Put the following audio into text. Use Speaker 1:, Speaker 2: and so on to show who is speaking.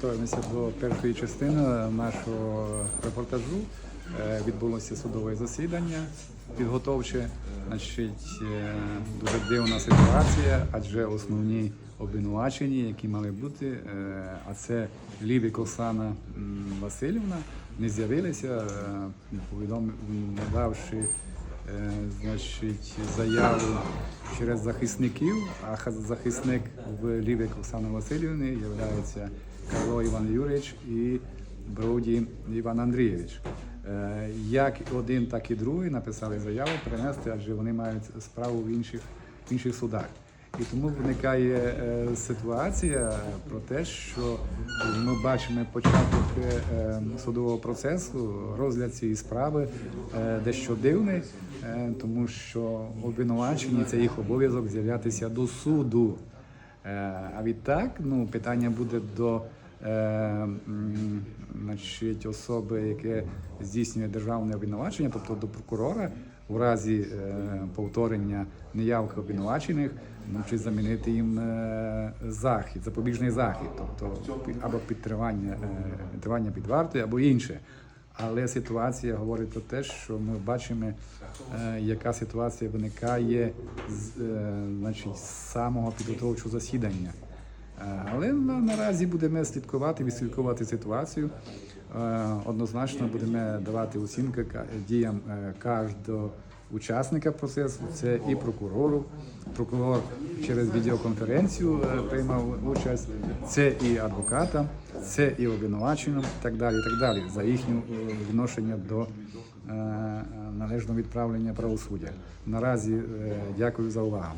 Speaker 1: повертаємося до першої частини нашого репортажу. Е, Відбулося судове засідання підготовче. Значить, е, дуже дивна ситуація, адже основні обвинувачені, які мали бути, е, а це Лівік Оксана Васильівна, не з'явилися, повідом- надавши е, значить, заяву через захисників, а захисник в Лівік Оксани Васильівни є Карло Іван Юрійович і Броді Іван Андрійович. Е, Як один, так і другий написали заяву принести, адже вони мають справу в інших, в інших судах. І тому виникає е, ситуація про те, що ми бачимо початок е, судового процесу, розгляд цієї справи е, дещо дивний, тому що обвинувачені це їх обов'язок з'являтися до суду. А відтак, ну, питання буде до значить, особи, яке здійснює державне обвинувачення, тобто до прокурора, у разі е, повторення неявки обвинувачених, ну, чи замінити їм е, захід, запобіжний захід, тобто або підтримання, е, тривання під вартою, або інше. Але ситуація говорить про те, що ми бачимо, е, яка ситуація виникає з е, значить, з самого підготовчого засідання. Е, Але на- наразі будемо слідкувати, відслідкувати ситуацію. Е, Однозначно будемо давати оцінки діям е, кожного учасника процесу. Це і прокурору. Прокурор через відеоконференцію приймав участь, це і адвокатам, це і обвинуваченим, і так далі. Так далі за їхнє відношення до належного відправлення правосуддя. Наразі дякую за увагу.